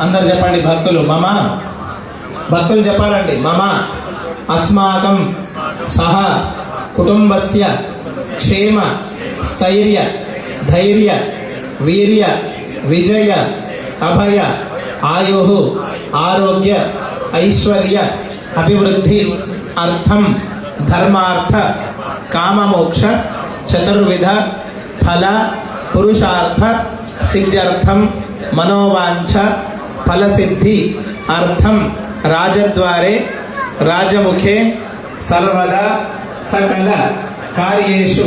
అందరు చెప్పండి భక్తులు. మమ? భక్తులు చెప్పాలండి. మమ? అస్మాకం సహ కుటుంబస్య క్షేమ స్థైర్య ధైర్య వీర్య విజయ అభయ ఆయు ఆరోగ్య ఐశ్వర్య అభివృద్ధి అర్థం ధర్మార్థ కామమోక్ష చతుర్విధ ఫల పురుషార్థ సిద్ధ్యర్థం మనోవాంఛ ఫలసిద్ధి అర్థం రాజద్వారే రాజముఖే సర్వదా సకల కార్యేషు